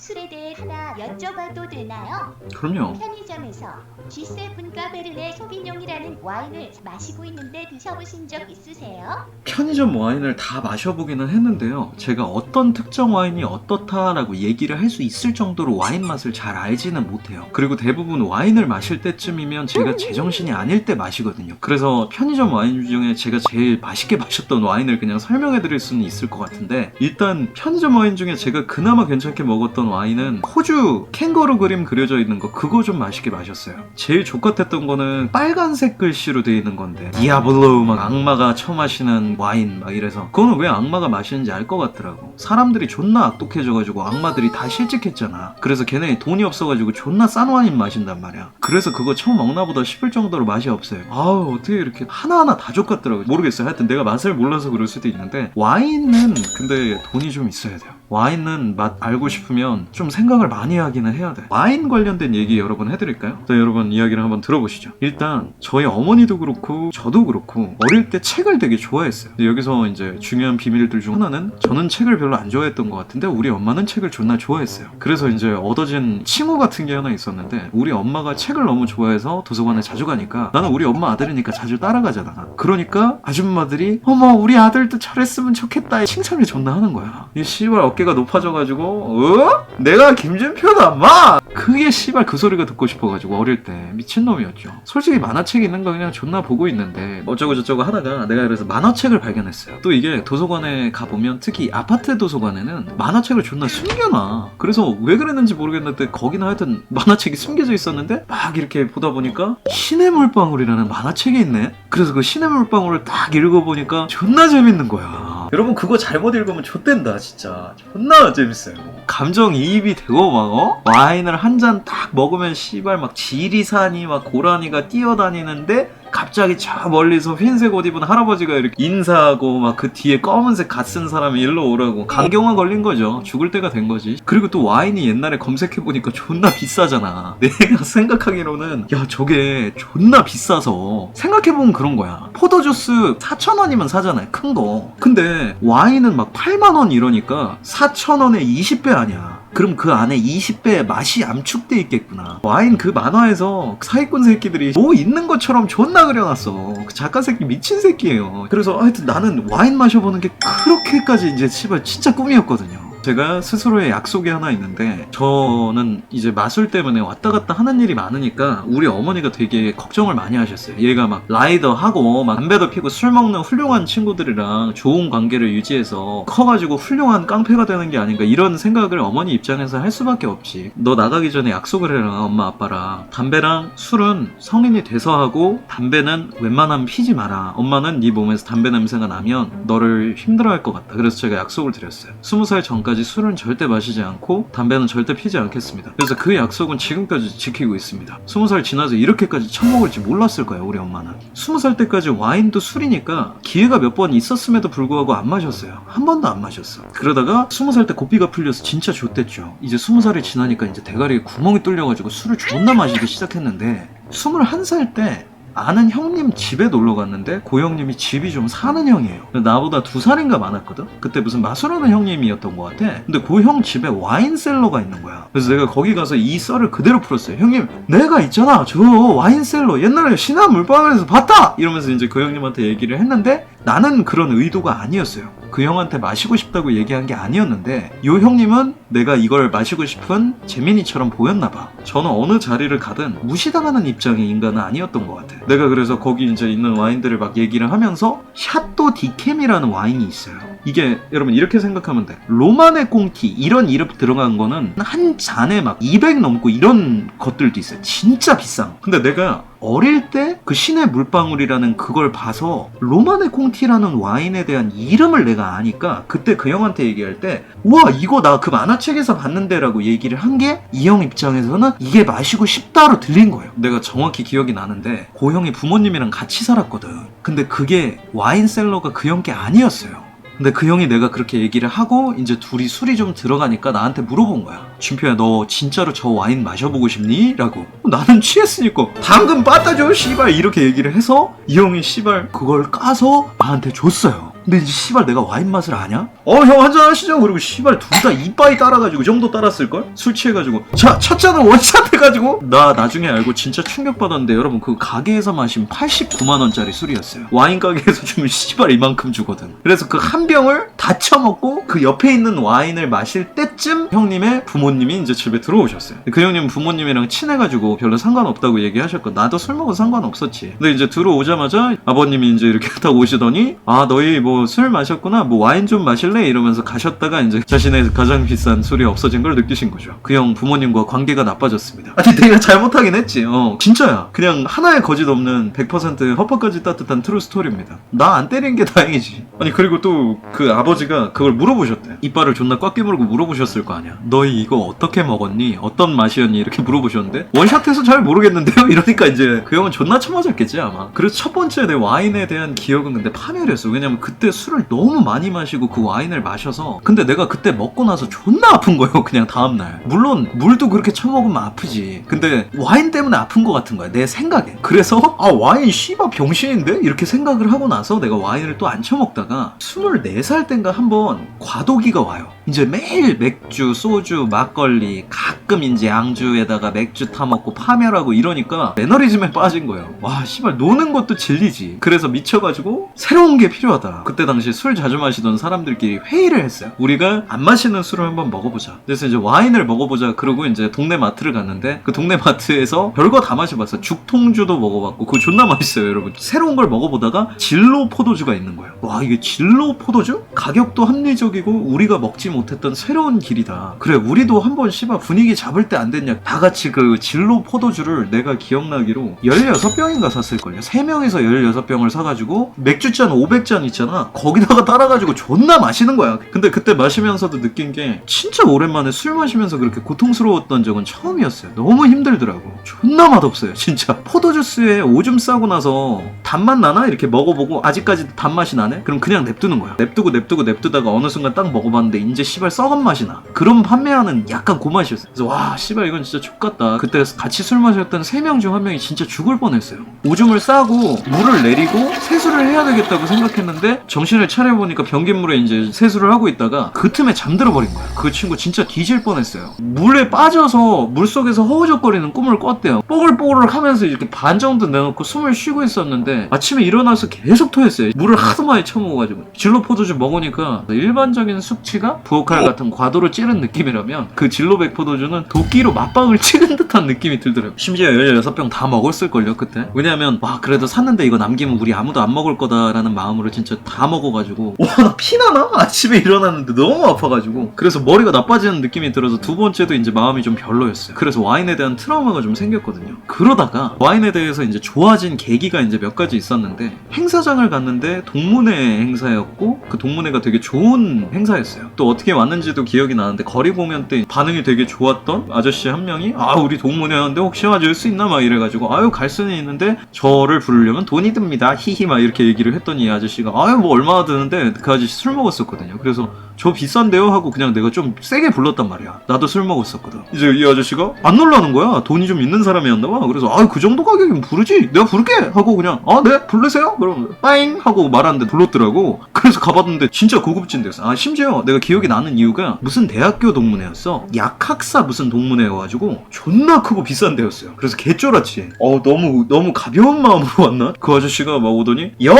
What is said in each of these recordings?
술에 대해 하나 여쭤봐도 되나요? 그럼요. 편의점에서 G7 까베르네 소비뇽이라는 와인을 마시고 있는데 드셔보신 적 있으세요? 편의점 와인을 다 마셔보기는 했는데요. 제가 어떤 특정 와인이 어떻다라고 얘기를 할 수 있을 정도로 와인 맛을 잘 알지는 못해요. 그리고 대부분 와인을 마실 때쯤이면 제가 제정신이 아닐 때 마시거든요. 그래서 편의점 와인 중에 제가 제일 맛있게 마셨던 와인을 그냥 설명해 드릴 수는 있을 것 같은데 일단 편의점 와인 중에 제가 그나마 괜찮게 먹었던 와인은 호주 캥거루 그림 그려져 있는 거 그거 좀 맛있게 마셨어요. 제일 족같았던 거는 빨간색 글씨로 되어 있는 건데 디아블로 막 악마가 처마시는 와인 막 이래서 그거는 왜 악마가 마시는지 알 것 같더라고. 사람들이 존나 악독해져가지고 악마들이 다 실직했잖아. 그래서 걔네 돈이 없어가지고 존나 싼 와인 마신단 말이야. 그래서 그거 처음 먹나 보다 싶을 정도로 맛이 없어요. 아우 어떻게 이렇게 하나하나 다 족같더라고. 모르겠어요. 하여튼 내가 맛을 몰라서 그럴 수도 있는데 와인은 근데 돈이 좀 있어야 돼요. 와인은 맛 알고 싶으면 좀 생각을 많이 하기는 해야 돼. 와인 관련된 얘기 여러 번 해드릴까요? 자, 여러분 이야기를 한번 들어보시죠. 일단 저희 어머니도 그렇고 저도 그렇고 어릴 때 책을 되게 좋아했어요. 여기서 이제 중요한 비밀들 중 하나는 저는 책을 별로 안 좋아했던 것 같은데 우리 엄마는 책을 존나 좋아했어요. 그래서 이제 얻어진 칭호 같은 게 하나 있었는데 우리 엄마가 책을 너무 좋아해서 도서관에 자주 가니까 나는 우리 엄마 아들이니까 자주 따라가잖아. 그러니까 아줌마들이 어머 우리 아들도 저랬으면 좋겠다 칭찬을 존나 하는 거야. 이 씨발 어깨 가 높아져가지고 어? 내가 김준표다 마! 그게 씨발 그 소리가 듣고 싶어가지고 어릴 때 미친놈이었죠. 솔직히 만화책 있는 거 그냥 존나 보고 있는데 어쩌고 저쩌고 하다가 내가 그래서 만화책을 발견했어요. 또 이게 도서관에 가보면 특히 아파트 도서관에는 만화책을 존나 숨겨놔. 그래서 왜 그랬는지 모르겠는데 거기는 하여튼 만화책이 숨겨져 있었는데 막 이렇게 보다 보니까 신의 물방울이라는 만화책이 있네. 그래서 그 신의 물방울을 딱 읽어보니까 존나 재밌는 거야. 여러분 그거 잘못 읽으면 좆된다 진짜 존나 재밌어요 감정이입이 되고 막 어? 와인을 한 잔 딱 먹으면 씨발 막 지리산이 막 고라니가 뛰어다니는데 갑자기 저 멀리서 흰색 옷 입은 할아버지가 이렇게 인사하고 막 그 뒤에 검은색 갓 쓴 사람이 일로 오라고 강경화 걸린 거죠. 죽을 때가 된 거지. 그리고 또 와인이 옛날에 검색해보니까 존나 비싸잖아. 내가 생각하기로는 야 저게 존나 비싸서 생각해보면 그런 거야. 포도주스 4,000원이면 사잖아요 큰 거. 근데 와인은 막 8만원 이러니까 4,000원에 20배 아니야 그럼 그 안에 20배의 맛이 암축돼 있겠구나. 와인 그 만화에서 사기꾼 새끼들이 뭐 있는 것처럼 존나 그려놨어. 그 작가 새끼 미친 새끼예요. 그래서 하여튼 나는 와인 마셔보는 게 그렇게까지 이제 씨발 진짜 꿈이었거든요. 제가 스스로의 약속이 하나 있는데 저는 이제 마술 때문에 왔다 갔다 하는 일이 많으니까 우리 어머니가 되게 걱정을 많이 하셨어요. 얘가 막 라이더 하고 막 담배도 피고 술 먹는 훌륭한 친구들이랑 좋은 관계를 유지해서 커가지고 훌륭한 깡패가 되는 게 아닌가 이런 생각을 어머니 입장에서 할 수밖에 없지. 너 나가기 전에 약속을 해라 엄마 아빠랑 담배랑 술은 성인이 돼서 하고 담배는 웬만하면 피지 마라. 엄마는 네 몸에서 담배 냄새가 나면 너를 힘들어할 것 같다. 그래서 제가 약속을 드렸어요. 스무 살 전까지 술은 절대 마시지 않고 담배는 절대 피지 않겠습니다. 그래서 그 약속은 지금까지 지키고 있습니다. 스무 살 지나서 이렇게까지 처먹을지 몰랐을 거예요, 우리 엄마는. 스무 살 때까지 와인도 술이니까 기회가 몇 번 있었음에도 불구하고 안 마셨어요. 한 번도 안 마셨어. 그러다가 스무 살때 고삐가 풀려서 진짜 좋댔죠. 이제 스무 살이 지나니까 이제 대가리에 구멍이 뚫려가지고 술을 존나 마시기 시작했는데 스물한 살때 아는 형님 집에 놀러 갔는데 그 형님이 집이 좀 사는 형이에요. 나보다 두 살인가 많았거든. 그때 무슨 마술하는 형님이었던 것 같아. 근데 그형 집에 와인 셀러가 있는 거야. 그래서 내가 거기 가서 이 썰을 그대로 풀었어요. 형님, 내가 있잖아. 저 와인 셀러 옛날에 신화 물방울에서 봤다. 이러면서 이제 그 형님한테 얘기를 했는데 나는 그런 의도가 아니었어요. 그 형한테 마시고 싶다고 얘기한 게 아니었는데 요 형님은 내가 이걸 마시고 싶은 재민이처럼 보였나 봐. 저는 어느 자리를 가든 무시당하는 입장의 인간은 아니었던 것 같아. 내가 그래서 거기 이제 있는 와인들을 막 얘기를 하면서 샤또 디캠이라는 와인이 있어요. 이게 여러분 이렇게 생각하면 돼. 로마네 꽁티 이런 이름 들어간 거는 한 잔에 막 200 넘고 이런 것들도 있어요. 진짜 비싼. 근데 내가 어릴 때 그 신의 물방울이라는 그걸 봐서 로마네 콩티라는 와인에 대한 이름을 내가 아니까 그때 그 형한테 얘기할 때 우와 이거 나 그 만화책에서 봤는데라고 얘기를 한 게 이 형 입장에서는 이게 마시고 싶다로 들린 거예요. 내가 정확히 기억이 나는데 그 형이 부모님이랑 같이 살았거든. 근데 그게 와인 셀러가 그 형 게 아니었어요 근데 그 형이 내가 그렇게 얘기를 하고 이제 둘이 술이 좀 들어가니까 나한테 물어본 거야. 준표야 너 진짜로 저 와인 마셔보고 싶니? 라고. 나는 취했으니까 당근 빠따줘 씨발 이렇게 얘기를 해서 이 형이 씨발 그걸 까서 나한테 줬어요. 근데 이제 씨발 내가 와인 맛을 아냐? 어 형 한잔 하시죠? 그리고 씨발 둘 다 이빠이 따라가지고 그 정도 따랐을걸? 술 취해가지고. 자 첫 잔은 원샷 해가지고. 나 나중에 알고 진짜 충격받았는데 여러분 그 가게에서 마신 89만원짜리 술이었어요. 와인 가게에서 주면 씨발 이만큼 주거든. 그래서 그 한 병을 다 처먹고 그 옆에 있는 와인을 마실 때쯤 형님의 부모님이 이제 집에 들어오셨어요. 그 형님 부모님이랑 친해가지고 별로 상관없다고 얘기하셨고 나도 술 먹어도 상관없었지. 근데 이제 들어오자마자 아버님이 이제 이렇게 딱 오시더니 아 너희 뭐 술 마셨구나. 뭐 와인 좀 마실래 이러면서 가셨다가 이제 자신의 가장 비싼 술이 없어진 걸 느끼신 거죠. 그 형 부모님과 관계가 나빠졌습니다. 아니 내가 잘못하긴 했지. 어 진짜야. 그냥 하나의 거짓 없는 100% 헛헛까지 따뜻한 트루 스토리입니다. 나 안 때린 게 다행이지. 아니 그리고 또 그 아버지가 그걸 물어보셨대. 이빨을 존나 꽉 깨물고 물어보셨을 거 아니야 너희 이거 어떻게 먹었니? 어떤 맛이었니? 이렇게 물어보셨는데 원샷해서 잘 모르겠는데요? 이러니까 이제 그 형은 존나 처맞았겠지 아마. 그래서 첫 번째 내 와인에 대한 기억은 근데 파멸이었어. 왜냐면 그때 술을 너무 많이 마시고 그 와인 을 마셔서 근데 내가 그때 먹고 나서 존나 아픈 거예요 그냥 다음날. 물론 물도 그렇게 처먹으면 아프지. 근데 와인 때문에 아픈 거 같은 거야 내 생각에. 그래서 아 와인 씨발 병신인데? 이렇게 생각을 하고 나서 내가 와인을 또 안 처먹다가 24살 땐가 한번 과도기가 와요 이제 매일 맥주, 소주, 막걸리, 가끔 이제 양주에다가 맥주 타먹고 파멸하고 이러니까 매너리즘에 빠진 거예요. 와, 씨발, 노는 것도 진리지. 그래서 미쳐가지고 새로운 게 필요하다. 그때 당시 술 자주 마시던 사람들끼리 회의를 했어요. 우리가 안 마시는 술을 한번 먹어보자. 그래서 이제 와인을 먹어보자. 그러고 이제 동네 마트를 갔는데 그 동네 마트에서 별거 다 마셔봤어. 죽통주도 먹어봤고 그거 존나 맛있어요, 여러분. 새로운 걸 먹어보다가 진로 포도주가 있는 거예요. 와, 이게 진로 포도주? 가격도 합리적이고 우리가 먹지 못했던 새로운 길이다. 그래, 우리도 한번 씨발 분위기 잡을 때 안 됐냐. 다 같이 그 진로 포도주를 내가 기억나기로 16병인가 샀을걸요. 3명에서 16병을 사가지고 맥주잔 500잔 있잖아. 거기다가 따라가지고 존나 마시는 거야. 근데 그때 마시면서도 느낀 게 진짜 오랜만에 술 마시면서 그렇게 고통스러웠던 적은 처음이었어요. 너무 힘들더라고. 존나 맛없어요, 진짜. 포도주스에 오줌 싸고 나서 단맛 나나? 이렇게 먹어보고 아직까지 단맛이 나네? 그럼 그냥 냅두는 거야. 냅두고 냅두고 냅두다가 어느 순간 딱 먹어봤는데 이제 씨발 썩은 맛이 나. 그런 판매하는 약간 그 맛이었어요. 그래서 와 씨발 이건 진짜 족같다. 그때 같이 술 마셨던 세 명 중 한 명이 진짜 죽을 뻔했어요. 오줌을 싸고 물을 내리고 세수를 해야 되겠다고 생각했는데 정신을 차려보니까 변기물에 이제 세수를 하고 있다가 그 틈에 잠들어 버린 거야. 그 친구 진짜 뒤질 뻔했어요. 물에 빠져서 물 속에서 허우적거리는 꿈을 꿨대요. 뽀글뽀글 하면서 이렇게 반 정도 내놓고 숨을 쉬고 있었는데 아침에 일어나서 계속 토했어요. 물을 하도 많이 처먹어가지고 진로 포도주 먹으니까 일반적인 숙취가 부엌칼 같은 과도로 찌른 느낌이라면 그 진로백 포도주는 도끼로 맞박을 치는 듯한 느낌이 들더라고요. 심지어 16병 다 먹었을걸요 그때. 왜냐면 와 그래도 샀는데 이거 남기면 우리 아무도 안 먹을 거다라는 마음으로 진짜 다 먹어가지고 와나 피나나? 아침에 일어났는데 너무 아파가지고 그래서 머리가 나빠지는 느낌이 들어서 두 번째도 이제 마음이 좀 별로였어요. 그래서 와인에 대한 트라우마가 좀 생겼거든요. 그러다가 와인에 대해서 이제 좋아진 계기가 이제 몇 가지 있었는데 행사장을 갔는데 동문회 행사였고 그 동문회가 되게 좋은 행사였어요. 또 어떻게 왔는지도 기억이 나는데 거리 공연 때 반응이 되게 좋았던 아저씨 한 명이 아 우리 동문회 왔는데 혹시 와줄 수 있나 막 이래가지고 아유 갈 수는 있는데 저를 부르려면 돈이 듭니다 히히 막 이렇게 얘기를 했더니 이 아저씨가 아유 뭐 얼마나 드는데 그 아저씨 술 먹었었거든요. 그래서 저 비싼데요 하고 그냥 내가 좀 세게 불렀단 말이야. 나도 술 먹었었거든. 이제 이 아저씨가 안 놀라는 거야. 돈이 좀 있는 사람이었나 봐. 그래서 아 그 정도 가격이면 부르지. 내가 부를게 하고 그냥 아 네 부르세요. 그럼 빠잉 하고 말하는데 불렀더라고. 그래서 가봤는데 진짜 고급진 데였어. 아 심지어 내가 기억이 나는 이유가 무슨 대학교 동문회였어. 약학사 무슨 동문회여가지고 존나 크고 비싼 데였어요. 그래서 개쫄았지. 어 너무 너무 가벼운 마음으로 왔나? 그 아저씨가 막 오더니 야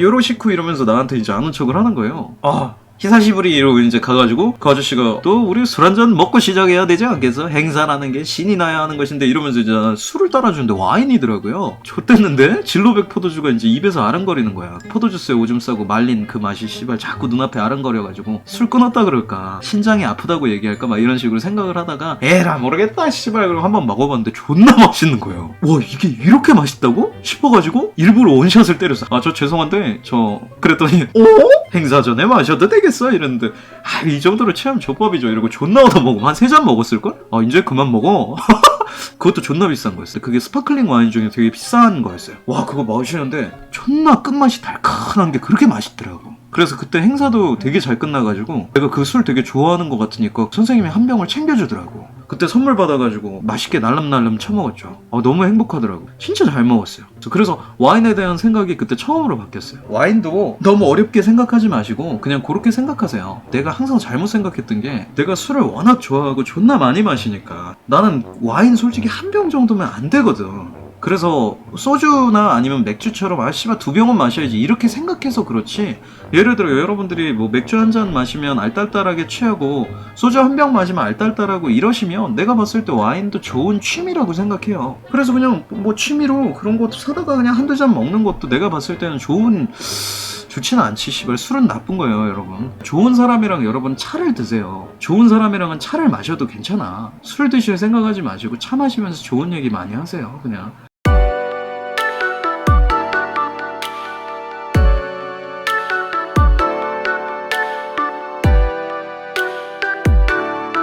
요로시쿠 이러면서 나한테 이제 아는 척을 하는 거 예요. 아 히사시부리 이러고 이제 가가지고 그 아저씨가 또 우리 술 한잔 먹고 시작해야 되지 않겠어? 행사라는 게 신이 나야 하는 것인데 이러면서 이제 술을 따라주는데 와인이더라고요. 좆됐는데? 진로백 포도주가 이제 입에서 아른거리는 거야. 포도주스에 오줌 싸고 말린 그 맛이 씨발 자꾸 눈앞에 아른거려가지고 술 끊었다 그럴까? 신장이 아프다고 얘기할까? 막 이런 식으로 생각을 하다가 에라 모르겠다 씨발 그럼 한번 먹어봤는데 존나 맛있는 거예요. 와 이게 이렇게 맛있다고? 싶어가지고 일부러 원샷을 때렸어. 아 저 죄송한데 저 그랬더니 어? 행사 전에 마셔도 되겠어? 이랬는데 아 이 정도로 체험 족밥이죠. 이러고 존나 얻어먹어. 한세 잔 먹었을걸? 아 이제 그만 먹어. 그것도 존나 비싼 거였어요. 그게 스파클링 와인 중에 되게 비싼 거였어요. 와 그거 마시는데 존나 끝맛이 달큰한 게 그렇게 맛있더라고. 그래서 그때 행사도 되게 잘 끝나가지고 내가 그 술 되게 좋아하는 것 같으니까 선생님이 한 병을 챙겨주더라고 그때 선물 받아가지고 맛있게 날름날름 처먹었죠. 어, 너무 행복하더라고. 진짜 잘 먹었어요. 그래서 와인에 대한 생각이 그때 처음으로 바뀌었어요. 와인도 너무 어렵게 생각하지 마시고 그냥 그렇게 생각하세요. 내가 항상 잘못 생각했던 게 내가 술을 워낙 좋아하고 존나 많이 마시니까 나는 와인 솔직히 한 병 정도면 안 되거든. 그래서 소주나 아니면 맥주처럼 아 씨발 두 병은 마셔야지. 이렇게 생각해서 그렇지. 예를 들어 여러분들이 뭐 맥주 한 잔 마시면 알딸딸하게 취하고 소주 한 병 마시면 알딸딸하고 이러시면 내가 봤을 때 와인도 좋은 취미라고 생각해요. 그래서 그냥 뭐 취미로 그런 것도 사다가 그냥 한두 잔 먹는 것도 내가 봤을 때는 좋은 좋지는 않지 씨발. 술은 나쁜 거예요 여러분. 좋은 사람이랑 여러분 차를 드세요. 좋은 사람이랑은 차를 마셔도 괜찮아. 술 드실 생각하지 마시고 차 마시면서 좋은 얘기 많이 하세요 그냥